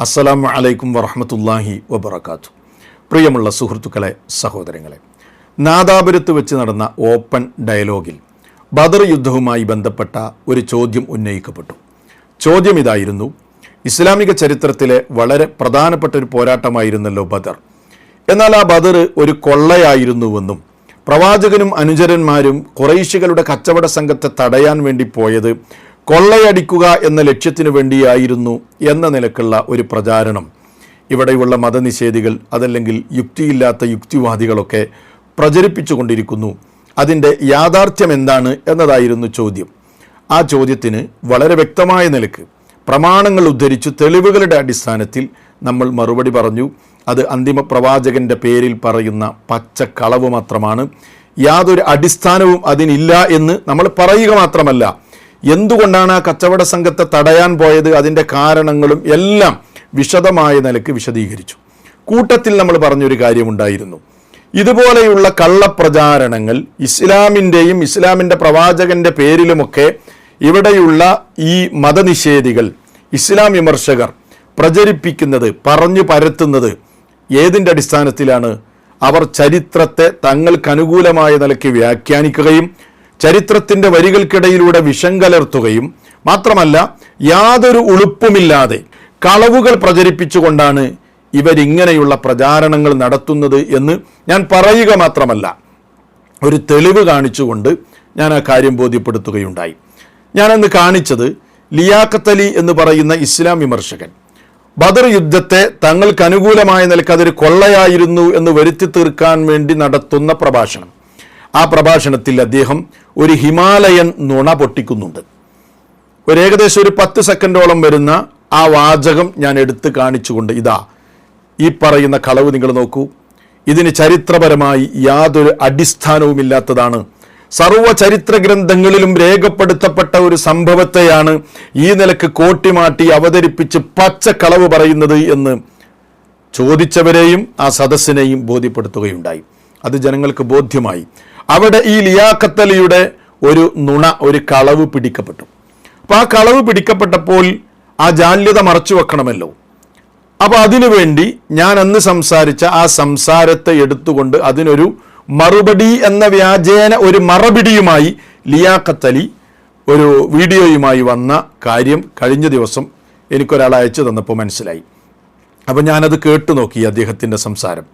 അസ്സലാമു അലൈക്കും വറഹമത്തല്ലാഹി വബർക്കാത്തു പ്രിയമുള്ള സുഹൃത്തുക്കളെ സഹോദരങ്ങളെ നാദാപുരത്ത് വെച്ച് നടന്ന ഓപ്പൺ ഡയലോഗിൽ ബദർ യുദ്ധവുമായി ബന്ധപ്പെട്ട ഒരു ചോദ്യം ഉന്നയിക്കപ്പെട്ടു. ചോദ്യം ഇതായിരുന്നു ഇസ്ലാമിക ചരിത്രത്തിലെ വളരെ പ്രധാനപ്പെട്ട ഒരു പോരാട്ടമായിരുന്നല്ലോ ബദർ. എന്നാൽ ആ ബദർ ഒരു കൊള്ളയായിരുന്നുവെന്നും പ്രവാചകനും അനുചരന്മാരും കുറൈശികളുടെ കച്ചവട സംഘത്തെ തടയാൻ വേണ്ടി പോയത് കൊള്ളയടിക്കുക എന്ന ലക്ഷ്യത്തിനു വേണ്ടിയായിരുന്നു എന്ന നിലക്കുള്ള ഒരു പ്രചാരണം. ഇവിടെയുള്ള മതനിഷേധികൾ അതല്ലെങ്കിൽ യുക്തിയില്ലാത്ത യുക്തിവാദികളൊക്കെ പ്രചരിപ്പിച്ചുകൊണ്ടിരിക്കുന്നു. അതിന്റെ യാഥാർത്ഥ്യം എന്താണ് എന്നതായിരുന്നു ചോദ്യം. ആ ചോദ്യത്തിന് വളരെ വ്യക്തമായ നിലയ്ക്ക് പ്രമാണങ്ങൾ ഉദ്ധരിച്ച് തെളിവുകളുടെ അടിസ്ഥാനത്തിൽ നമ്മൾ മറുപടി പറഞ്ഞു. അത് അന്തിമ പ്രവാചകന്റെ പേരിൽ പറയുന്ന പച്ചക്കളവ് മാത്രമാണ്. യാതൊരു അടിസ്ഥാനവും അതിനില്ല എന്ന് നമ്മൾ പറയുക മാത്രമല്ല. എന്തുകൊണ്ടാണ് ആ കച്ചവട സംഘത്തെ തടയാൻ പോയത്? അതിന്റെ കാരണങ്ങളും എല്ലാം വിശദമായ നിലയ്ക്ക് വിശദീകരിച്ചു. കൂട്ടത്തിൽ നമ്മൾ പറഞ്ഞൊരു കാര്യമുണ്ടായിരുന്നു. ഇതുപോലെയുള്ള കള്ളപ്രചാരണങ്ങൾ ഇസ്ലാമിന്റെയും ഇസ്ലാമിന്റെ പ്രവാചകന്റെ പേരിലുമൊക്കെ ഇവിടെയുള്ള ഈ മതനിഷേധികൾ ഇസ്ലാം വിമർശകർ പ്രചരിപ്പിക്കുന്നത് പറഞ്ഞു പരത്തുന്നത് ഏതിന്റെ അടിസ്ഥാനത്തിലാണ്? അവർ ചരിത്രത്തെ തങ്ങൾക്കനുകൂലമായ നിലയ്ക്ക് വ്യാഖ്യാനിക്കുകയും ചരിത്രത്തിന്റെ വരികൾക്കിടയിലൂടെ വിഷം കലർത്തുകയും മാത്രമല്ല യാതൊരു ഉളുപ്പുമില്ലാതെ കളവുകൾ പ്രചരിപ്പിച്ചുകൊണ്ടാണ് ഇവരിങ്ങനെയുള്ള പ്രചാരണങ്ങൾ നടത്തുന്നത് എന്ന് ഞാൻ പറയുക മാത്രമല്ല. ഒരു തെളിവ് കാണിച്ചുകൊണ്ട് ഞാൻ ആ കാര്യം ബോധ്യപ്പെടുത്തുകയുണ്ടായി. ഞാനന്ന് കാണിച്ചത് ലിയാഖത്തലി എന്ന് പറയുന്ന ഇസ്ലാം വിമർശകൻ. ബദർ യുദ്ധത്തെ തങ്ങൾക്ക് അനുകൂലമായ നിലയ്ക്ക് അതൊരു കൊള്ളയായിരുന്നു എന്ന് വരുത്തി തീർക്കാൻ വേണ്ടി നടത്തുന്ന പ്രഭാഷണം. ആ പ്രഭാഷണത്തിൽ അദ്ദേഹം ഒരു ഹിമാലയൻ നുണ പൊട്ടിക്കുന്നുണ്ട്. ഒരു ഏകദേശം ഒരു പത്ത് സെക്കൻഡോളം വരുന്ന ആ വാചകം ഞാൻ എടുത്ത് കാണിച്ചുകൊണ്ട് ഇതാ ഈ പറയുന്ന കളവ് നിങ്ങൾ നോക്കൂ. ഇതിന് ചരിത്രപരമായി യാതൊരു അടിസ്ഥാനവുമില്ലാത്തതാണ്. സർവ ചരിത്ര ഗ്രന്ഥങ്ങളിലും രേഖപ്പെടുത്തപ്പെട്ട ഒരു സംഭവത്തെയാണ് ഈ നിലയ്ക്ക് കോട്ടിമാട്ടി അവതരിപ്പിച്ച് പച്ച പച്ചക്കളവ് പറയുന്നത് എന്ന് ചോദിച്ചവരെയും ആ സദസ്സിനെയും ബോധ്യപ്പെടുത്തുകയുണ്ടായി. അത് ജനങ്ങൾക്ക് ബോധ്യമായി. അവിടെ ഈ ലിയാഖത്തലിയുടെ ഒരു നുണ ഒരു കളവ് പിടിക്കപ്പെട്ടു. അപ്പോൾ ആ കളവ് പിടിക്കപ്പെട്ടപ്പോൾ ആ ജാല്യത മറച്ചു വെക്കണമല്ലോ. അപ്പോൾ അതിനുവേണ്ടി ഞാൻ അന്ന് സംസാരിച്ച ആ സംസാരത്തെ എടുത്തുകൊണ്ട് അതിനൊരു മറുപടി എന്ന വ്യാജേന ഒരു മറുപടിയുമായി ലിയാഖത്തലി ഒരു വീഡിയോയുമായി വന്ന കാര്യം കഴിഞ്ഞ ദിവസം എനിക്കൊരാൾ അയച്ചു തന്നപ്പോൾ മനസ്സിലായി. അപ്പോൾ ഞാനത് കേട്ടു നോക്കി അദ്ദേഹത്തിന്റെ സംസാരം.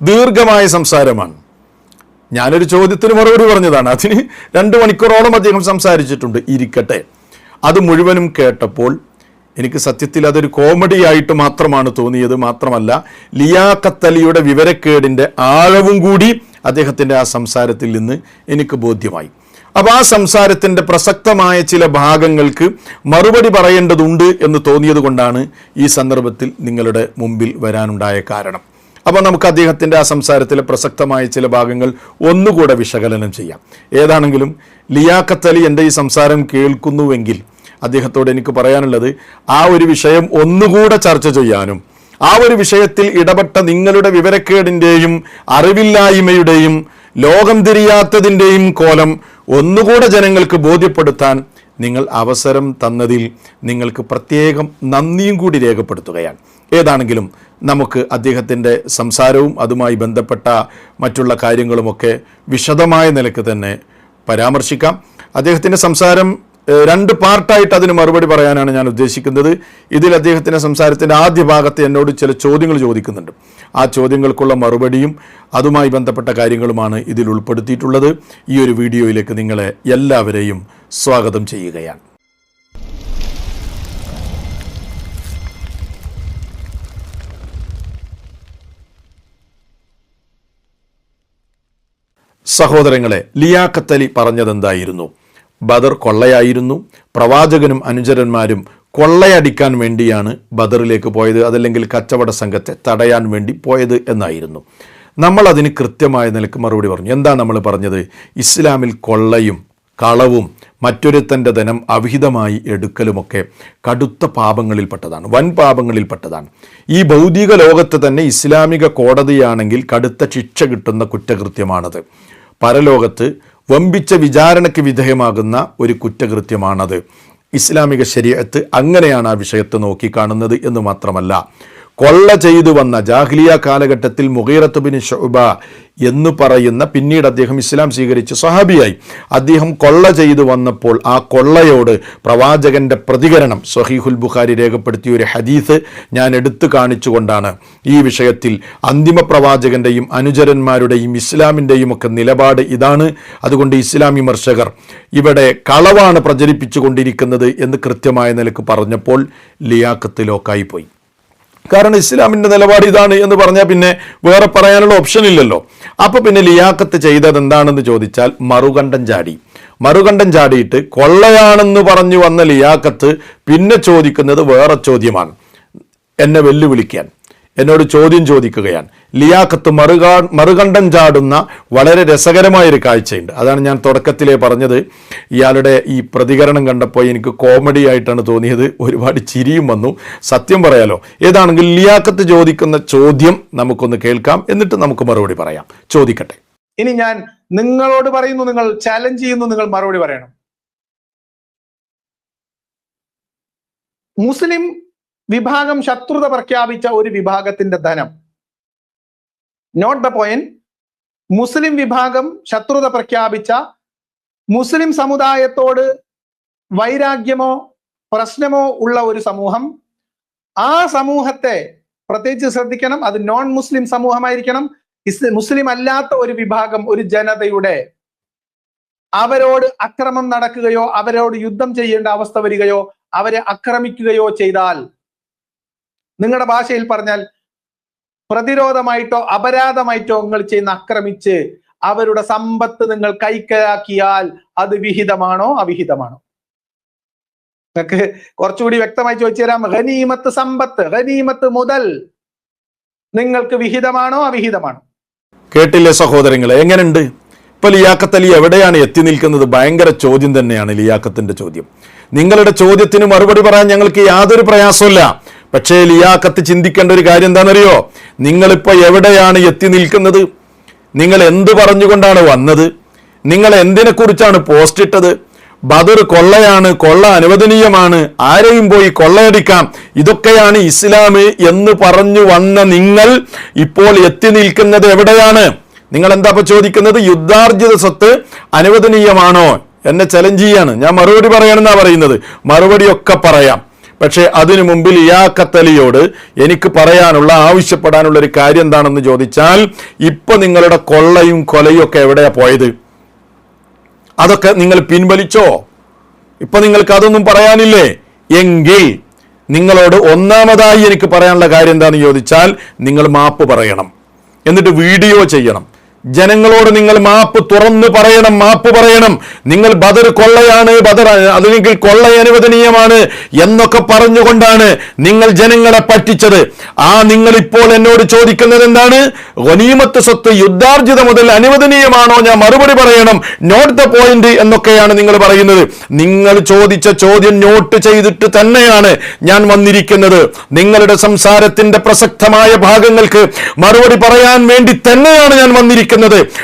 ദീർഘമായ സംസാരമാണ്. ഞാനൊരു ചോദ്യത്തിന് മറുപടി പറഞ്ഞതാണ്. അതിന് രണ്ട് മണിക്കൂറോളം അദ്ദേഹം സംസാരിച്ചിട്ടുണ്ട്. ഇരിക്കട്ടെ. അത് മുഴുവനും കേട്ടപ്പോൾ എനിക്ക് സത്യത്തിൽ അതൊരു കോമഡി ആയിട്ട് മാത്രമാണ് തോന്നിയത്. മാത്രമല്ല ലിയാഖത്തലിയുടെ വിവരക്കേടിന്റെ ആഴവും കൂടി അദ്ദേഹത്തിന്റെ ആ സംസാരത്തിൽ നിന്ന് എനിക്ക് ബോധ്യമായി. അപ്പോൾ ആ സംസാരത്തിന്റെ പ്രസക്തമായ ചില ഭാഗങ്ങൾക്ക് മറുപടി പറയേണ്ടതുണ്ട് എന്ന് തോന്നിയത് കൊണ്ടാണ് ഈ സന്ദർഭത്തിൽ നിങ്ങളുടെ മുമ്പിൽ വരാനുണ്ടായ കാരണം. അപ്പോൾ നമുക്ക് അദ്ദേഹത്തിന്റെ ആ സംസാരത്തിലെ പ്രസക്തമായ ചില ഭാഗങ്ങൾ ഒന്നുകൂടെ വിശകലനം ചെയ്യാം. ഏതാണെങ്കിലും ലിയാഖത്തലി എന്റെ ഈ സംസാരം കേൾക്കുന്നുവെങ്കിൽ അദ്ദേഹത്തോട് എനിക്ക് പറയാനുള്ളത് ആ ഒരു വിഷയം ഒന്നുകൂടെ ചർച്ച ചെയ്യാനും ആ ഒരു വിഷയത്തിൽ ഇടപെട്ട നിങ്ങളുടെ വിവരക്കേടിന്റെയും അറിവില്ലായ്മയുടെയും ലോകം തിരിയാത്തതിന്റെയും കോലം ഒന്നുകൂടെ ജനങ്ങൾക്ക് ബോധ്യപ്പെടുത്താൻ നിങ്ങൾ അവസരം തന്നതിൽ നിങ്ങൾക്ക് പ്രത്യേകം നന്ദിയും കൂടി രേഖപ്പെടുത്തുകയാണ്. ഏതാണെങ്കിലും നമുക്ക് അദ്ദേഹത്തിന്റെ സംസാരവും അതുമായി ബന്ധപ്പെട്ട മറ്റുള്ള കാര്യങ്ങളുമൊക്കെ വിശദമായ നിലയ്ക്ക് തന്നെ പരാമർശിക്കാം. അദ്ദേഹത്തിന്റെ സംസാരം രണ്ട് പാർട്ടായിട്ട് അതിന് മറുപടി പറയാനാണ് ഞാൻ ഉദ്ദേശിക്കുന്നത്. ഇതിൽ അദ്ദേഹത്തിന്റെ സംസാരത്തിന്റെ ആദ്യ ഭാഗത്ത് എന്നോട് ചില ചോദ്യങ്ങൾ ചോദിക്കുന്നുണ്ട്. ആ ചോദ്യങ്ങൾക്കുള്ള മറുപടിയും അതുമായി ബന്ധപ്പെട്ട കാര്യങ്ങളുമാണ് ഇതിൽ ഉൾപ്പെടുത്തിയിട്ടുള്ളത്. ഈ ഒരു വീഡിയോയിലേക്ക് നിങ്ങളെ എല്ലാവരെയും സ്വാഗതം ചെയ്യുകയാണ്. സഹോദരങ്ങളെ ലിയാഖത്തലി പറഞ്ഞതെന്തായിരുന്നു? ബദർ കൊള്ളയായിരുന്നു. പ്രവാചകനും അനുചരന്മാരും കൊള്ളയടിക്കാൻ വേണ്ടിയാണ് ബദറിലേക്ക് പോയത്. അതല്ലെങ്കിൽ കച്ചവട സംഘത്തെ തടയാൻ വേണ്ടി പോയത് എന്നായിരുന്നു. നമ്മൾ അതിന് കൃത്യമായ നിലയ്ക്ക് മറുപടി പറഞ്ഞു. എന്താ നമ്മൾ പറഞ്ഞത്? ഇസ്ലാമിൽ കൊള്ളയും കളവും മറ്റൊരുത്തന്റെ ധനം അവിഹിതമായി എടുക്കലുമൊക്കെ കടുത്ത പാപങ്ങളിൽപ്പെട്ടതാണ് വൻ പാപങ്ങളിൽപ്പെട്ടതാണ്. ഈ ഭൗതിക ലോകത്ത് തന്നെ ഇസ്ലാമിക കോടതിയാണെങ്കിൽ കടുത്ത ശിക്ഷ കിട്ടുന്ന കുറ്റകൃത്യമാണത്. പരലോകത്ത് വമ്പിച്ച വിചാരണയ്ക്ക് വിധേയമാകുന്ന ഒരു കുറ്റകൃത്യമാണത്. ഇസ്ലാമിക ശരീരത്ത് അങ്ങനെയാണ് ആ വിഷയത്തെ നോക്കിക്കാണുന്നത് എന്ന് മാത്രമല്ല. കൊള്ള ചെയ്തു വന്ന ജാഹ്ലിയ കാലഘട്ടത്തിൽ മുഗീറത്തുബിൻ ഷുബ എന്ന് പറയുന്ന പിന്നീട് അദ്ദേഹം ഇസ്ലാം സ്വീകരിച്ച് സഹാബിയായി അദ്ദേഹം കൊള്ള ചെയ്തു വന്നപ്പോൾ ആ കൊള്ളയോട് പ്രവാചകന്റെ പ്രതികരണം സഹീഹുൽ ബുഖാരി രേഖപ്പെടുത്തിയ ഒരു ഹദീസ് ഞാൻ എടുത്തു കാണിച്ചുകൊണ്ടാണ്. ഈ വിഷയത്തിൽ അന്തിമ പ്രവാചകന്റെയും അനുചരന്മാരുടെയും ഇസ്ലാമിന്റെയും ഒക്കെ നിലപാട് ഇതാണ്. അതുകൊണ്ട് ഇസ്ലാം വിമർശകർ ഇവിടെ കളവാണ് പ്രചരിപ്പിച്ചുകൊണ്ടിരിക്കുന്നത് എന്ന് കൃത്യമായ നിലയ്ക്ക് പറഞ്ഞപ്പോൾ ലിയാക്കത്ത് ലോക്കായി പോയി കാരണം ഇസ്ലാമിന്റെ നിലപാട് ഇതാണ് എന്ന് പറഞ്ഞാൽ പിന്നെ വേറെ പറയാനുള്ള ഓപ്ഷൻ ഇല്ലല്ലോ. അപ്പോൾ പിന്നെ ലിയാക്കത്ത് ചെയ്തത് എന്താണെന്ന് ചോദിച്ചാൽ മറുകണ്ഠം ചാടി. മറുകണ്ഠം ചാടിയിട്ട് കൊള്ളയാണെന്ന് പറഞ്ഞു വന്ന ലിയാക്കത്ത് പിന്നെ ചോദിക്കുന്നത് വേറെ ചോദ്യമാണ്. എന്നെ വെല്ലുവിളിക്കാൻ. എന്നോട് ചോദ്യം ചോദിക്കുകയാണ്. ലിയാഖത്ത് മറുകാ മറുകണ്ഠം ചാടുന്ന വളരെ രസകരമായൊരു കാഴ്ചയുണ്ട്. അതാണ് ഞാൻ തുടക്കത്തിലേ പറഞ്ഞത്. ഇയാളുടെ ഈ പ്രതികരണം കണ്ടപ്പോൾ എനിക്ക് കോമഡി ആയിട്ടാണ് തോന്നിയത്. ഒരുപാട് ചിരിയും വന്നു. സത്യം പറയാലോ ഏതാണെങ്കിൽ ലിയാഖത്ത് ചോദിക്കുന്ന ചോദ്യം നമുക്കൊന്ന് കേൾക്കാം. എന്നിട്ട് നമുക്ക് മറുപടി പറയാം. ചോദിക്കട്ടെ. ഇനി ഞാൻ നിങ്ങളോട് പറയുന്നു നിങ്ങൾ ചാലഞ്ച് ചെയ്യുന്നു നിങ്ങൾ മറുപടി പറയണം. മുസ്ലിം വിഭാഗം ശത്രുത പ്രഖ്യാപിച്ച ഒരു വിഭാഗത്തിന്റെ ധനം. നോട്ട് ദ പോയിന്റ് മുസ്ലിം വിഭാഗം ശത്രുത പ്രഖ്യാപിച്ച മുസ്ലിം സമുദായത്തോട് വൈരാഗ്യമോ പ്രശ്നമോ ഉള്ള ഒരു സമൂഹം. ആ സമൂഹത്തെ പ്രത്യേകിച്ച് ശ്രദ്ധിക്കണം. അത് നോൺ മുസ്ലിം സമൂഹമായിരിക്കണം. മുസ്ലിം അല്ലാത്ത ഒരു വിഭാഗം ഒരു ജനതയുടെ അവരോട് അക്രമം നടക്കുകയോ അവരോട് യുദ്ധം ചെയ്യേണ്ട അവസ്ഥ വരികയോ അവരെ ആക്രമിക്കുകയോ ചെയ്താൽ നിങ്ങളുടെ ഭാഷയിൽ പറഞ്ഞാൽ പ്രതിരോധമായിട്ടോ അപരാധമായിട്ടോ നിങ്ങൾ ചെയ്യുന്ന ആക്രമിച്ച് അവരുടെ സമ്പത്ത് നിങ്ങൾ കൈക്കലാക്കിയാൽ അത് വിഹിതമാണോ അവിഹിതമാണോ? നിങ്ങൾക്ക് കുറച്ചുകൂടി വ്യക്തമായി ചോദിച്ചു തരാം. ഖനീമത്ത് സമ്പത്ത് ഖനീമത്ത് മുതൽ നിങ്ങൾക്ക് വിഹിതമാണോ അവിഹിതമാണോ? കേട്ടില്ലേ സഹോദരങ്ങളെ എങ്ങനെയുണ്ട് ഇപ്പൊ ലിയാക്കത്ത് അലി എവിടെയാണ് എത്തി നിൽക്കുന്നത്? ഭയങ്കര ചോദ്യം തന്നെയാണ് ലിയാക്കത്തിന്റെ ചോദ്യം. നിങ്ങളുടെ ചോദ്യത്തിന് മറുപടി പറയാൻ ഞങ്ങൾക്ക് യാതൊരു പ്രയാസമില്ല പക്ഷേ ലിയാക്കത്ത് ചിന്തിക്കേണ്ട ഒരു കാര്യം എന്താണെന്നറിയോ? നിങ്ങളിപ്പോൾ എവിടെയാണ് എത്തി നിൽക്കുന്നത്? നിങ്ങൾ എന്ത് പറഞ്ഞുകൊണ്ടാണ് വന്നത്? നിങ്ങൾ എന്തിനെക്കുറിച്ചാണ് പോസ്റ്റ് ഇട്ടത്? ബദർ കൊള്ളയാണ് കൊള്ള അനുവദനീയമാണ്. ആരെയും പോയി കൊള്ളയടിക്കാം. ഇതൊക്കെയാണ് ഇസ്ലാം എന്ന് പറഞ്ഞു വന്ന നിങ്ങൾ ഇപ്പോൾ എത്തി നിൽക്കുന്നത് എവിടെയാണ്? നിങ്ങൾ എന്താ ഇപ്പൊ ചോദിക്കുന്നത്? യുദ്ധാർജിത സ്വത്ത് അനുവദനീയമാണോ? എന്നെ ചലഞ്ച് ചെയ്യാണ്. ഞാൻ മറുപടി പറയണമെന്നാണ് പറയുന്നത്. മറുപടിയൊക്കെ പറയാം. പക്ഷേ അതിനു മുമ്പിൽ ഇയാ കത്തലിയോട് എനിക്ക് പറയാനുള്ള ആവശ്യപ്പെടാനുള്ള ഒരു കാര്യം എന്താണെന്ന് ചോദിച്ചാൽ ഇപ്പൊ നിങ്ങളുടെ കൊള്ളയും കൊലയും ഒക്കെ എവിടെയാ പോയത്? അതൊക്കെ നിങ്ങൾ പിൻവലിച്ചോ? ഇപ്പൊ നിങ്ങൾക്ക് അതൊന്നും പറയാനില്ലേ? എങ്കിൽ നിങ്ങളോട് ഒന്നാമതായി എനിക്ക് പറയാനുള്ള കാര്യം എന്താണെന്ന് ചോദിച്ചാൽ നിങ്ങൾ മാപ്പ് പറയണം. എന്നിട്ട് വീഡിയോ ചെയ്യണം. ജനങ്ങളോട് നിങ്ങൾ മാപ്പ് തുറന്നു പറയണം മാപ്പ് പറയണം. നിങ്ങൾ ബദർ കൊള്ളയാണ് ബദർ അല്ലെങ്കിൽ കൊള്ള അനുവദനീയമാണ് എന്നൊക്കെ പറഞ്ഞുകൊണ്ടാണ് നിങ്ങൾ ജനങ്ങളെ പറ്റിച്ചത്. ആ നിങ്ങൾ ഇപ്പോൾ എന്നോട് ചോദിക്കുന്നത് എന്താണ്? ഗനീമത്ത് സ്വത്ത് യുദ്ധാർജിത മുതൽ അനുവദനീയമാണോ? ഞാൻ മറുപടി പറയണം. നോട്ട് ദ പോയിന്റ് എന്നൊക്കെയാണ് നിങ്ങൾ പറയുന്നത്. നിങ്ങൾ ചോദിച്ച ചോദ്യം നോട്ട് ചെയ്തിട്ട് തന്നെയാണ് ഞാൻ വന്നിരിക്കുന്നത്. നിങ്ങളുടെ സംസാരത്തിന്റെ പ്രസക്തമായ ഭാഗങ്ങൾക്ക് മറുപടി പറയാൻ വേണ്ടി തന്നെയാണ് ഞാൻ വന്നിരിക്കുന്നത്.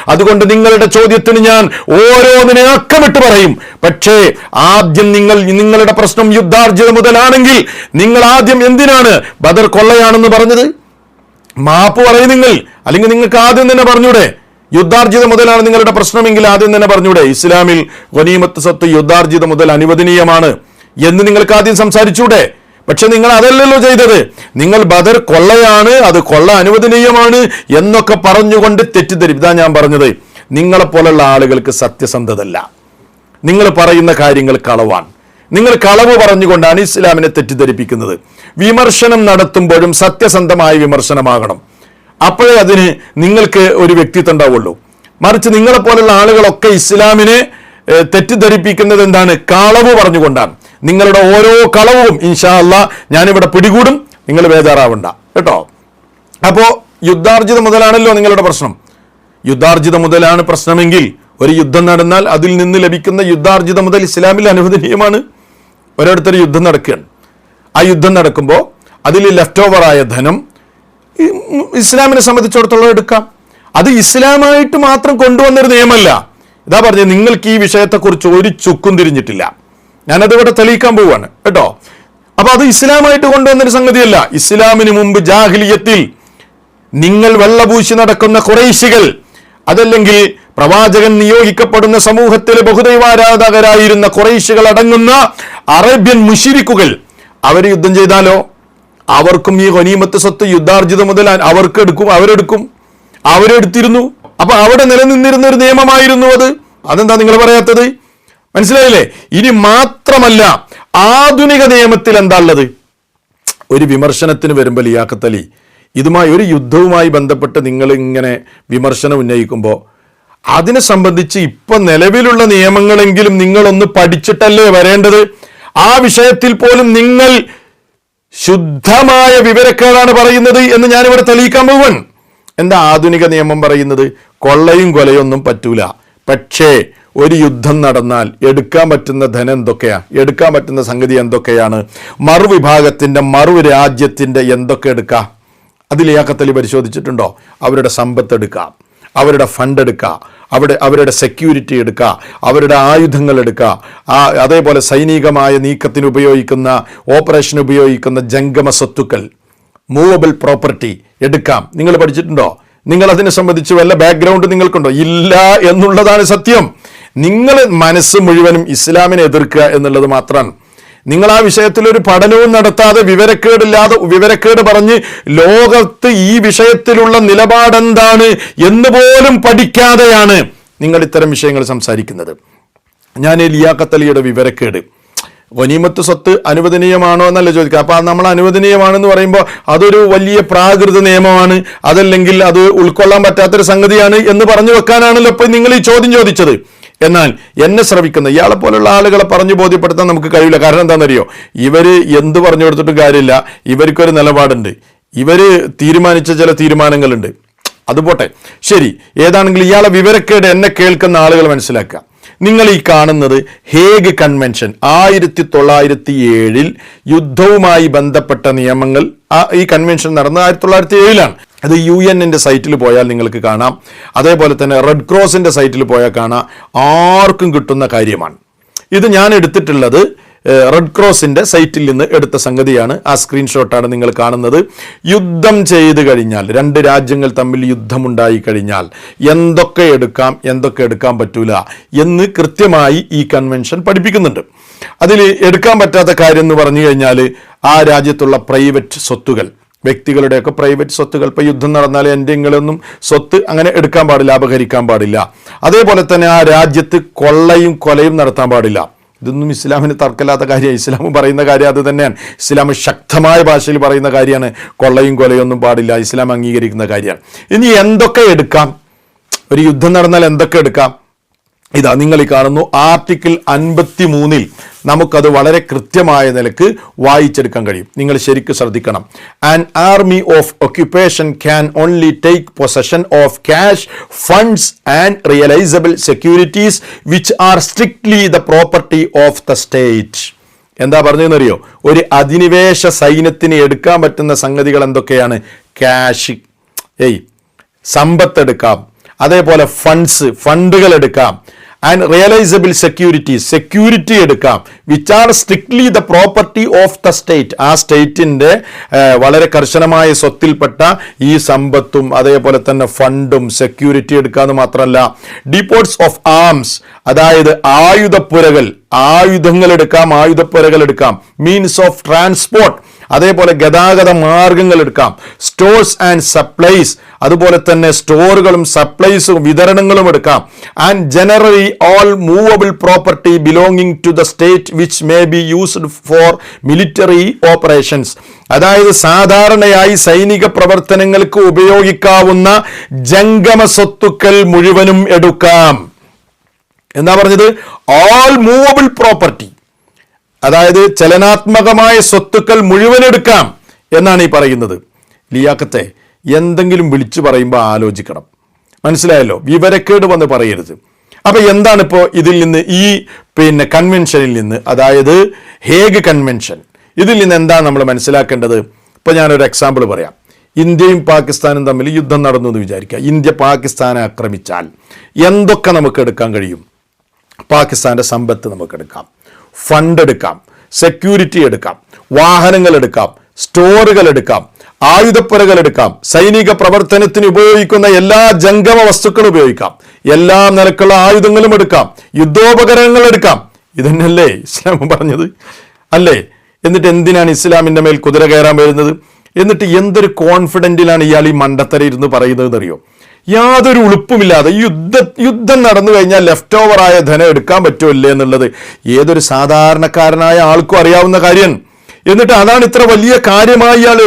അതുകൊണ്ട് നിങ്ങളുടെ ചോദ്യത്തിന് ഞാൻ ഓരോന്നിനെ അക്കമിട്ട് പറയും. പക്ഷേ ആദ്യം നിങ്ങൾ നിങ്ങളുടെ പ്രശ്നം യുദ്ധാർജിത മുതലാണെങ്കിൽ നിങ്ങൾ ആദ്യം എന്തിനാണ് ബദർ കൊള്ളയാണെന്ന് പറഞ്ഞത്? മാപ്പ് പറയും നിങ്ങൾ. അല്ലെങ്കിൽ നിങ്ങൾക്ക് ആദ്യം തന്നെ പറഞ്ഞൂടെ. യുദ്ധാർജിത മുതലാണ് നിങ്ങളുടെ പ്രശ്നമെങ്കിൽ ആദ്യം തന്നെ പറഞ്ഞൂടെ. ഇസ്ലാമിൽ ഗനീമത്ത് സ്വത്ത് യുദ്ധാർജിത മുതൽ അനുവദനീയമാണ് എന്ന് നിങ്ങൾക്ക് ആദ്യം സംസാരിച്ചൂടെ? പക്ഷെ നിങ്ങൾ അതല്ലല്ലോ ചെയ്തത്. നിങ്ങൾ ബദർ കൊള്ളയാണ് അത് കൊള്ള അനുവദനീയമാണ് എന്നൊക്കെ പറഞ്ഞുകൊണ്ട് തെറ്റിദ്ധരിപ്പ് ഇതാ ഞാൻ പറഞ്ഞത്. നിങ്ങളെപ്പോലുള്ള ആളുകൾക്ക് സത്യസന്ധതല്ല. നിങ്ങൾ പറയുന്ന കാര്യങ്ങൾ കളവാണ് നിങ്ങൾ കളവ് പറഞ്ഞുകൊണ്ടാണ് ഇസ്ലാമിനെ തെറ്റിദ്ധരിപ്പിക്കുന്നത്. വിമർശനം നടത്തുമ്പോഴും സത്യസന്ധമായ വിമർശനമാകണം. അപ്പോഴേ അതിന് നിങ്ങൾക്ക് ഒരു വ്യക്തിത്വം ഉണ്ടാവുള്ളൂ. മറിച്ച് നിങ്ങളെപ്പോലുള്ള ആളുകളൊക്കെ ഇസ്ലാമിനെ തെറ്റിദ്ധരിപ്പിക്കുന്നത് എന്താണ്? കളവ് പറഞ്ഞുകൊണ്ടാണ്. നിങ്ങളുടെ ഓരോ കളവും ഇൻഷാ അല്ലാ ഞാനിവിടെ പിടികൂടും. നിങ്ങൾ ബേജാറാവണ്ട. കേട്ടോ? അപ്പോ യുദ്ധാർജിത മുതലാണല്ലോ നിങ്ങളുടെ പ്രശ്നം. യുദ്ധാർജിത മുതലാണ് പ്രശ്നമെങ്കിൽ ഒരു യുദ്ധം നടന്നാൽ അതിൽ നിന്ന് ലഭിക്കുന്ന യുദ്ധാർജിത മുതൽ ഇസ്ലാമിൽ അനുവദനീയമാണ്. ഒരിടത്തൊരു യുദ്ധം നടക്കുകയാണ്. ആ യുദ്ധം നടക്കുമ്പോൾ അതിൽ ലെഫ്റ്റ് ഓവറായ ധനം ഇസ്ലാമിനെ സംബന്ധിച്ചിടത്തോളം എടുക്കാം. അത് ഇസ്ലാമായിട്ട് മാത്രം കൊണ്ടുവന്നൊരു നിയമമല്ല ഇതാ പറഞ്ഞത് നിങ്ങൾക്ക് ഈ വിഷയത്തെക്കുറിച്ച് ഒരു ചുക്കും തിരിഞ്ഞിട്ടില്ല. ഞാനത് ഇവിടെ തെളിയിക്കാൻ പോവാണ് കേട്ടോ? അപ്പൊ അത് ഇസ്ലാമായിട്ട് കൊണ്ടുവന്നൊരു സംഗതിയല്ല. ഇസ്ലാമിന് മുമ്പ് ജാഹിലിയത്തിൽ നിങ്ങൾ വെള്ളപൂശി നടക്കുന്ന കുറേശികൾ അതല്ലെങ്കിൽ പ്രവാചകൻ നിയോഗിക്കപ്പെടുന്ന സമൂഹത്തിലെ ബഹുദൈവാരാധകരായിരുന്ന കുറേശികൾ അടങ്ങുന്ന അറേബ്യൻ മുഷിരിക്കുകൾ അവർ യുദ്ധം ചെയ്താലോ? അവർക്കും ഈ ഗനീമത്ത് സ്വത്ത് യുദ്ധാർജിതം മുതൽ അവർക്ക് എടുക്കും അവരെടുക്കും. അവരെടുത്തിരുന്നു. അപ്പൊ അവിടെ നിലനിന്നിരുന്ന ഒരു നിയമമായിരുന്നു അത്. അതെന്താ നിങ്ങൾ പറയാത്തത്? മനസ്സിലായില്ലേ? ഇനി മാത്രമല്ല ആധുനിക നിയമത്തിൽ എന്താ ഉള്ളത്? ഒരു വിമർശനത്തിന് വരുമ്പോൾ ലിയാഖത്തലി ഇതുമായി ഒരു യുദ്ധവുമായി ബന്ധപ്പെട്ട് നിങ്ങൾ ഇങ്ങനെ വിമർശനം ഉന്നയിക്കുമ്പോൾ അതിനെ സംബന്ധിച്ച് ഇപ്പൊ നിലവിലുള്ള നിയമങ്ങളെങ്കിലും നിങ്ങളൊന്ന് പഠിച്ചിട്ടല്ലേ വരേണ്ടത്? ആ വിഷയത്തിൽ പോലും നിങ്ങൾ ശുദ്ധമായ വിവരക്കേടാണ് പറയുന്നത് എന്ന് ഞാനിവിടെ തെളിയിക്കാൻ പോവൻ എന്താ ആധുനിക നിയമം പറയുന്നത്? കൊള്ളയും കൊലയൊന്നും പറ്റൂല. പക്ഷേ ഒരു യുദ്ധം നടന്നാൽ എടുക്കാൻ പറ്റുന്ന ധനം എന്തൊക്കെയാണ് എടുക്കാൻ പറ്റുന്ന സംഗതി എന്തൊക്കെയാണ്? മറുവിഭാഗത്തിന്റെ മറു രാജ്യത്തിന്റെ എന്തൊക്കെ എടുക്കാം? അതിൽ ഏക്കത്തലി പരിശോധിച്ചിട്ടുണ്ടോ? അവരുടെ സമ്പത്ത് എടുക്കാം. അവരുടെ ഫണ്ട് എടുക്കുക അവിടെ അവരുടെ സെക്യൂരിറ്റി എടുക്കുക അവരുടെ ആയുധങ്ങൾ എടുക്കുക ആ അതേപോലെ സൈനികമായ നീക്കത്തിന് ഉപയോഗിക്കുന്ന ഓപ്പറേഷൻ ഉപയോഗിക്കുന്ന ജംഗമ സ്വത്തുക്കൾ മൂവബിൾ പ്രോപ്പർട്ടി എടുക്കാം. നിങ്ങൾ പഠിച്ചിട്ടുണ്ടോ? നിങ്ങൾ അതിനെ സംബന്ധിച്ച് വല്ല ബാക്ക്ഗ്രൗണ്ട് നിങ്ങൾക്കുണ്ടോ? ഇല്ല എന്നുള്ളതാണ് സത്യം. നിങ്ങൾ മനസ്സ് മുഴുവനും ഇസ്ലാമിനെ എതിർക്കുക എന്നുള്ളത് മാത്രമാണ് നിങ്ങൾ ആ വിഷയത്തിൽ ഒരു പഠനവും നടത്താതെ വിവരക്കേടില്ലാതെ വിവരക്കേട് പറഞ്ഞ് ലോകത്ത് ഈ വിഷയത്തിലുള്ള നിലപാടെന്താണ് എന്ന് പോലും പഠിക്കാതെയാണ് നിങ്ങൾ ഇത്തരം വിഷയങ്ങൾ സംസാരിക്കുന്നത്. ഞാൻ ലിയാഖത്തലിയുടെ വിവരക്കേട്. വനീമത്ത് സ്വത്ത് അനുവദനീയമാണോ എന്നല്ല ചോദിക്കുക. അപ്പോൾ നമ്മൾ അനുവദനീയമാണെന്ന് പറയുമ്പോൾ അതൊരു വലിയ പ്രാകൃത നിയമമാണ്. അതല്ലെങ്കിൽ അത് ഉൾക്കൊള്ളാൻ പറ്റാത്തൊരു സംഗതിയാണ് എന്ന് പറഞ്ഞു വെക്കാനാണല്ലോ ഇപ്പോൾ നിങ്ങൾ ഈ ചോദ്യം ചോദിച്ചത്. എന്നാൽ എന്നെ ശ്രമിക്കുന്ന ഇയാളെ പോലുള്ള ആളുകളെ പറഞ്ഞു ബോധ്യപ്പെടുത്താൻ നമുക്ക് കഴിയില്ല. കാരണം എന്താണെന്നറിയോ? ഇവർ എന്ത് പറഞ്ഞു കൊടുത്തിട്ടും കാര്യമില്ല. ഇവർക്കൊരു നിലപാടുണ്ട്. ഇവർ തീരുമാനിച്ച ചില തീരുമാനങ്ങളുണ്ട്. അതുപോട്ടെ ശരി. ഏതാണെങ്കിലും ഇയാളെ വിവരക്കേട് എന്നെ കേൾക്കുന്ന ആളുകൾ മനസ്സിലാക്കുക. നിങ്ങൾ ഈ കാണുന്നത് ഹേഗ് കൺവെൻഷൻ ആയിരത്തി തൊള്ളായിരത്തി ഏഴിൽ യുദ്ധവുമായി ബന്ധപ്പെട്ട നിയമങ്ങൾ ഈ കൺവെൻഷൻ നടന്നത് ആയിരത്തി തൊള്ളായിരത്തി ഏഴിലാണ് അത് യു എന്നിന്റെ സൈറ്റിൽ പോയാൽ നിങ്ങൾക്ക് കാണാം. അതേപോലെ തന്നെ റെഡ് ക്രോസിന്റെ സൈറ്റിൽ പോയാൽ കാണാം. ആർക്കും കിട്ടുന്ന കാര്യമാണ്. ഇത് ഞാൻ എടുത്തിട്ടുള്ളത് റെഡ് ക്രോസിന്റെ സൈറ്റിൽ നിന്ന് എടുത്ത സംഗതിയാണ്. ആ സ്ക്രീൻഷോട്ടാണ് നിങ്ങൾ കാണുന്നത്. യുദ്ധം ചെയ്ത് കഴിഞ്ഞാൽ രണ്ട് രാജ്യങ്ങൾ തമ്മിൽ യുദ്ധമുണ്ടായി കഴിഞ്ഞാൽ എന്തൊക്കെ എടുക്കാം എന്തൊക്കെ എടുക്കാൻ പറ്റൂല എന്ന് കൃത്യമായി ഈ കൺവെൻഷൻ പഠിപ്പിക്കുന്നുണ്ട്. അതിൽ എടുക്കാൻ പറ്റാത്ത കാര്യം എന്ന് പറഞ്ഞു കഴിഞ്ഞാൽ ആ രാജ്യത്തുള്ള പ്രൈവറ്റ് സ്വത്തുകൾ വ്യക്തികളുടെയൊക്കെ പ്രൈവറ്റ് സ്വത്തുകൾ ഇപ്പോൾ യുദ്ധം നടന്നാൽ എന്തെങ്കിലുമൊന്നും സ്വത്ത് അങ്ങനെ എടുക്കാൻ പാടില്ല അപഹരിക്കാൻ പാടില്ല. അതേപോലെ തന്നെ ആ രാജ്യത്ത് കൊള്ളയും കൊലയും നടത്താൻ പാടില്ല. ഇതൊന്നും ഇസ്ലാമിന് തർക്കമില്ലാത്ത കാര്യമാണ്. ഇസ്ലാം പറയുന്ന കാര്യം അത് തന്നെയാണ്. ഇസ്ലാം ശക്തമായ ഭാഷയിൽ പറയുന്ന കാര്യമാണ്. കൊള്ളയും കൊലയൊന്നും പാടില്ല. ഇസ്ലാം അംഗീകരിക്കുന്ന കാര്യമാണ്. ഇനി എന്തൊക്കെ എടുക്കാം? ഒരു യുദ്ധം നടന്നാൽ എന്തൊക്കെ എടുക്കാം? ഇതാ നിങ്ങൾ ഈ കാണുന്നു ആർട്ടിക്കിൾ അൻപത്തി മൂന്നിൽ നമുക്കത് വളരെ കൃത്യമായ നിലയ്ക്ക് വായിച്ചെടുക്കാൻ കഴിയും. നിങ്ങൾ ശരിക്കും ശ്രദ്ധിക്കണം. An army of occupation can only take possession of cash funds and realisable securities which are strictly the property of the state എന്താ പറഞ്ഞതെന്നറിയോ? ഒരു അധിനിവേശ സൈന്യത്തിന് എടുക്കാൻ പറ്റുന്ന സംഗതികൾ എന്തൊക്കെയാണ്? ക്യാഷ് ഏയ് സമ്പത്തെടുക്കാം അതേപോലെ ഫണ്ട്സ് ഫണ്ടുകൾ എടുക്കാം. ആൻഡ് റിയലൈസബിൾ സെക്യൂരിറ്റി സെക്യൂരിറ്റി എടുക്കാം. Which are strictly the property of the state ആ സ്റ്റേറ്റിന്റെ വളരെ കർശനമായ സ്വത്തിൽപ്പെട്ട ഈ സമ്പത്തും അതേപോലെ തന്നെ ഫണ്ടും സെക്യൂരിറ്റി എടുക്കാമെന്ന് മാത്രമല്ല ഡിപ്പോർട്സ് ഓഫ് ആംസ് അതായത് ആയുധപ്പുരകൾ ആയുധങ്ങൾ എടുക്കാം ആയുധപ്പുരകൾ എടുക്കാം. മീൻസ് ഓഫ് ട്രാൻസ്പോർട്ട് അതേപോലെ ഗതാഗത മാർഗങ്ങൾ എടുക്കാം. സ്റ്റോഴ്സ് ആൻഡ് സപ്ലൈസ് അതുപോലെ തന്നെ സ്റ്റോറുകളും സപ്ലൈസും വിതരണങ്ങളും എടുക്കാം. And generally all movable property belonging to the state which may be used for military operations അതായത് സാധാരണയായി സൈനിക പ്രവർത്തനങ്ങൾക്ക് ഉപയോഗിക്കാവുന്ന ജംഗമ സ്വത്തുക്കൾ മുഴുവനും എടുക്കാം. എന്താ പറഞ്ഞത്? ഓൾ മൂവബിൾ പ്രോപ്പർട്ടി അതായത് ചലനാത്മകമായ സ്വത്തുക്കൾ മുഴുവൻ എടുക്കാം എന്നാണ് ഈ പറയുന്നത്. ലിയാക്കത്തെ എന്തെങ്കിലും വിളിച്ചു പറയുമ്പോൾ ആലോചിക്കണം. മനസ്സിലായല്ലോ? വിവരക്കേട് വന്ന് പറയരുത്. അപ്പോൾ എന്താണ് ഇപ്പോൾ ഇതിൽ നിന്ന് ഈ പിന്നെ കൺവെൻഷനിൽ നിന്ന് അതായത് ഹേഗ് കൺവെൻഷൻ ഇതിൽ നിന്ന് എന്താണ് നമ്മൾ മനസ്സിലാക്കേണ്ടത്? ഇപ്പോൾ ഞാനൊരു എക്സാമ്പിൾ പറയാം. ഇന്ത്യയും പാകിസ്ഥാനും തമ്മിൽ യുദ്ധം നടന്നു എന്ന് വിചാരിക്കുക. ഇന്ത്യ പാകിസ്ഥാനെ ആക്രമിച്ചാൽ എന്തൊക്കെ നമുക്ക് എടുക്കാൻ കഴിയും? പാകിസ്ഥാന്റെ സമ്പത്ത് നമുക്കെടുക്കാം ഫണ്ട് എടുക്കാം സെക്യൂരിറ്റി എടുക്കാം വാഹനങ്ങൾ എടുക്കാം സ്റ്റോറുകൾ എടുക്കാം ആയുധപ്പുരകൾ എടുക്കാം സൈനിക പ്രവർത്തനത്തിന് ഉപയോഗിക്കുന്ന എല്ലാ ജംഗമ വസ്തുക്കളും ഉപയോഗിക്കാം എല്ലാ നിലക്കുള്ള ആയുധങ്ങളും എടുക്കാം യുദ്ധോപകരണങ്ങൾ എടുക്കാം. ഇതന്നെയല്ലേ ഇസ്ലാം പറഞ്ഞത്? അല്ലേ? എന്നിട്ട് എന്തിനാണ് ഇസ്ലാമിന്റെ മേൽ കുതിര കയറാൻ വരുന്നത്? എന്നിട്ട് എന്തൊരു കോൺഫിഡന്റിലാണ് ഇയാൾ ഈ മണ്ടത്തര ഇരുന്ന് പറയുന്നത് അറിയോ യാതൊരു ഉളുപ്പുമില്ലാതെ യുദ്ധ യുദ്ധം നടന്നു കഴിഞ്ഞാൽ ലെഫ്റ്റ് ഓവറായ ധനം എടുക്കാൻ പറ്റുമല്ലേ എന്നുള്ളത് ഏതൊരു സാധാരണക്കാരനായ ആൾക്കും അറിയാവുന്ന കാര്യം. എന്നിട്ട് അതാണ് ഇത്ര വലിയ കാര്യമായി ഇയാൾ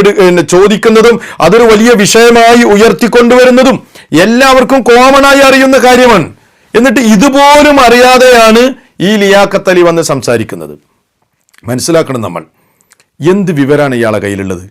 ചോദിക്കുന്നതും അതൊരു വലിയ വിഷയമായി ഉയർത്തിക്കൊണ്ടുവരുന്നതും എല്ലാവർക്കും കോമൺ ആയി അറിയുന്ന കാര്യമാണ്. എന്നിട്ട് ഇതുപോലും അറിയാതെയാണ് ഈ ലിയാഖത്ത് അലി വന്ന് സംസാരിക്കുന്നത്. മനസ്സിലാക്കണം നമ്മൾ. എന്ത് വിവരമാണ് ഇയാളെ കയ്യിലുള്ളത്?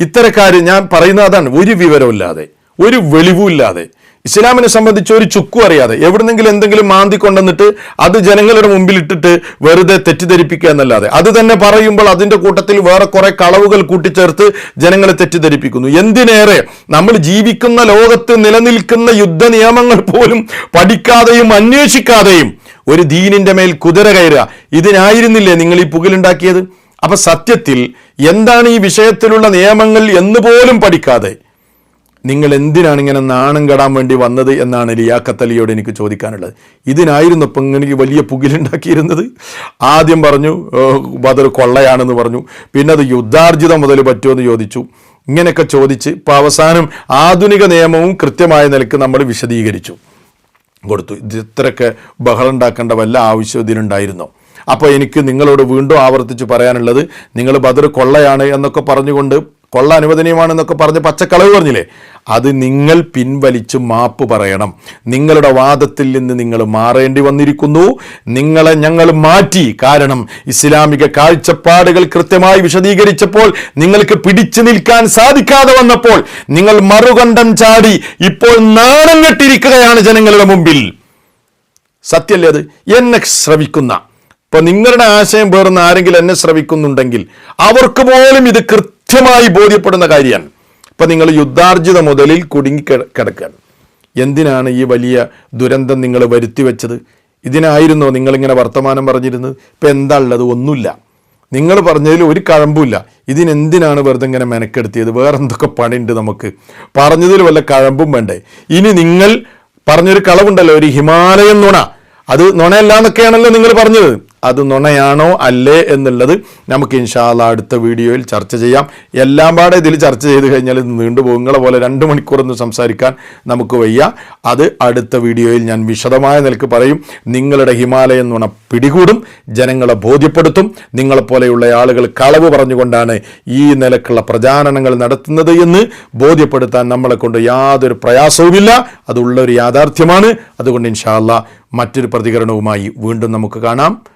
ഇത്തരക്കാര് ഞാൻ പറയുന്ന അതാണ് ഒരു വിവരമില്ലാതെ ഒരു വെളിവുമില്ലാതെ ഇസ്ലാമിനെ സംബന്ധിച്ച് ഒരു ചുക്കും അറിയാതെ. എവിടുന്നെങ്കിലും എന്തെങ്കിലും മാന്തി കൊണ്ടുവന്നിട്ട് അത് ജനങ്ങളുടെ മുമ്പിൽ ഇട്ടിട്ട് വെറുതെ തെറ്റിദ്ധരിപ്പിക്കുക എന്നല്ലാതെ. അത് തന്നെ പറയുമ്പോൾ അതിന്റെ കൂട്ടത്തിൽ വേറെ കുറെ കളവുകൾ കൂട്ടിച്ചേർത്ത് ജനങ്ങളെ തെറ്റിദ്ധരിപ്പിക്കുന്നു. എന്തിനേറെ നമ്മൾ ജീവിക്കുന്ന ലോകത്ത് നിലനിൽക്കുന്ന യുദ്ധ നിയമങ്ങൾ പോലും പഠിക്കാതെയും അന്വേഷിക്കാതെയും ഒരു ദീനിന്റെ മേൽ കുതിര കയറുക. ഇതിനായിരുന്നില്ലേ നിങ്ങൾ ഈ പുകലുണ്ടാക്കിയത്? അപ്പൊ സത്യത്തിൽ എന്താണ് ഈ വിഷയത്തിലുള്ള നിയമങ്ങൾ എന്ന് പോലും പഠിക്കാതെ നിങ്ങൾ എന്തിനാണ് ഇങ്ങനെ നാണം കെടാൻ വേണ്ടി വന്നത് എന്നാണ് ലിയാക്കത്തലിയോട് എനിക്ക് ചോദിക്കാനുള്ളത്. ഇതിനായിരുന്നു ഇപ്പം ഇങ്ങനെ വലിയ പുകിലുണ്ടാക്കിയിരുന്നത്. ആദ്യം പറഞ്ഞു ബദർ കൊള്ളയാണെന്ന് പറഞ്ഞു. പിന്നെ അത് യുദ്ധാർജിതം മുതൽ പറ്റുമെന്ന് ചോദിച്ചു. ഇങ്ങനെയൊക്കെ ചോദിച്ച് ഇപ്പം അവസാനം ആധുനിക നിയമവും കൃത്യമായ നിലയ്ക്ക് നമ്മൾ വിശദീകരിച്ചു. കൊടുത്തു. ഇത് ഇത്രയൊക്കെ ബഹളം ഉണ്ടാക്കേണ്ട വല്ല ആവശ്യം ഇതിനുണ്ടായിരുന്നോ അപ്പോൾ എനിക്ക് നിങ്ങളോട് വീണ്ടും ആവർത്തിച്ച് പറയാനുള്ളത് നിങ്ങൾ ബദർ കൊള്ളയാണ് എന്നൊക്കെ പറഞ്ഞുകൊണ്ട് കൊള്ള അനുവദനീയമാണെന്നൊക്കെ പറഞ്ഞ് പച്ചക്കളവ് പറഞ്ഞില്ലേ? അത് നിങ്ങൾ പിൻവലിച്ച് മാപ്പ് പറയണം. നിങ്ങളുടെ വാദത്തിൽ നിന്ന് നിങ്ങൾ മാറേണ്ടി വന്നിരിക്കുന്നു. നിങ്ങളെ ഞങ്ങൾ മാറ്റി. കാരണം ഇസ്ലാമിക കാഴ്ചപ്പാടുകൾ കൃത്യമായി വിശദീകരിച്ചപ്പോൾ നിങ്ങൾക്ക് പിടിച്ചു നിൽക്കാൻ സാധിക്കാതെ വന്നപ്പോൾ നിങ്ങൾ മറുകണ്ഠം ചാടി ഇപ്പോൾ നാണം കെട്ടിരിക്കുകയാണ് ജനങ്ങളുടെ മുമ്പിൽ. സത്യല്ലേ അത്? എന്നെ ശ്രവിക്കുന്ന. ഇപ്പൊ നിങ്ങളുടെ ആശയം പേർന്ന് ആരെങ്കിലും എന്നെ ശ്രവിക്കുന്നുണ്ടെങ്കിൽ അവർക്ക് പോലും ഇത് കൃത്യമായി ബോധ്യപ്പെടുന്ന കാര്യമാണ്. ഇപ്പൊ നിങ്ങൾ യുദ്ധാർജിത മുതലിൽ കുടുങ്ങി കിട- കിടക്കുകയാണ് എന്തിനാണ് ഈ വലിയ ദുരന്തം നിങ്ങൾ വരുത്തി വെച്ചത്? ഇതിനായിരുന്നോ നിങ്ങളിങ്ങനെ വർത്തമാനം പറഞ്ഞിരുന്നത്? ഇപ്പൊ എന്താ ഉള്ളത്? ഒന്നുമില്ല. നിങ്ങൾ പറഞ്ഞതിൽ ഒരു കഴമ്പുമില്ല. ഇതിനെന്തിനാണ് വെറുതെ ഇങ്ങനെ മെനക്കെടുത്തിയത്? വേറെ എന്തൊക്കെ പണിയുണ്ട് നമുക്ക്? പറഞ്ഞതിൽ വല്ല കഴമ്പും വേണ്ടേ? ഇനി നിങ്ങൾ പറഞ്ഞൊരു കളവുണ്ടല്ലോ ഒരു ഹിമാലയം നുണ. അത് നുണയല്ല എന്നൊക്കെയാണല്ലോ നിങ്ങൾ പറഞ്ഞത്. അത് നുണയാണോ അല്ലേ എന്നുള്ളത് നമുക്ക് ഇൻഷാല്ല അടുത്ത വീഡിയോയിൽ ചർച്ച ചെയ്യാം. എല്ലാം പാടെ ഇതിൽ ചർച്ച ചെയ്ത് കഴിഞ്ഞാൽ ഇത് നീണ്ടുപോകും നിങ്ങളെ പോലെ രണ്ട് മണിക്കൂറൊന്നും സംസാരിക്കാൻ നമുക്ക് വയ്യ. അത് അടുത്ത വീഡിയോയിൽ ഞാൻ വിശദമായ നിലയ്ക്ക് പറയും. നിങ്ങളുടെ ഹിമാലയൻ നുണ പിടികൂടും. ജനങ്ങളെ ബോധ്യപ്പെടുത്തും. നിങ്ങളെപ്പോലെയുള്ള ആളുകൾ കളവ് പറഞ്ഞുകൊണ്ടാണ് ഈ നിലക്കുള്ള പ്രചാരണങ്ങൾ നടത്തുന്നത് എന്ന് ബോധ്യപ്പെടുത്താൻ നമ്മളെ കൊണ്ട് യാതൊരു പ്രയാസവുമില്ല. അതുള്ള ഒരു യാഥാർത്ഥ്യമാണ്. അതുകൊണ്ട് ഇൻഷാല്ല മറ്റൊരു പ്രതികരണവുമായി വീണ്ടും നമുക്ക് കാണാം.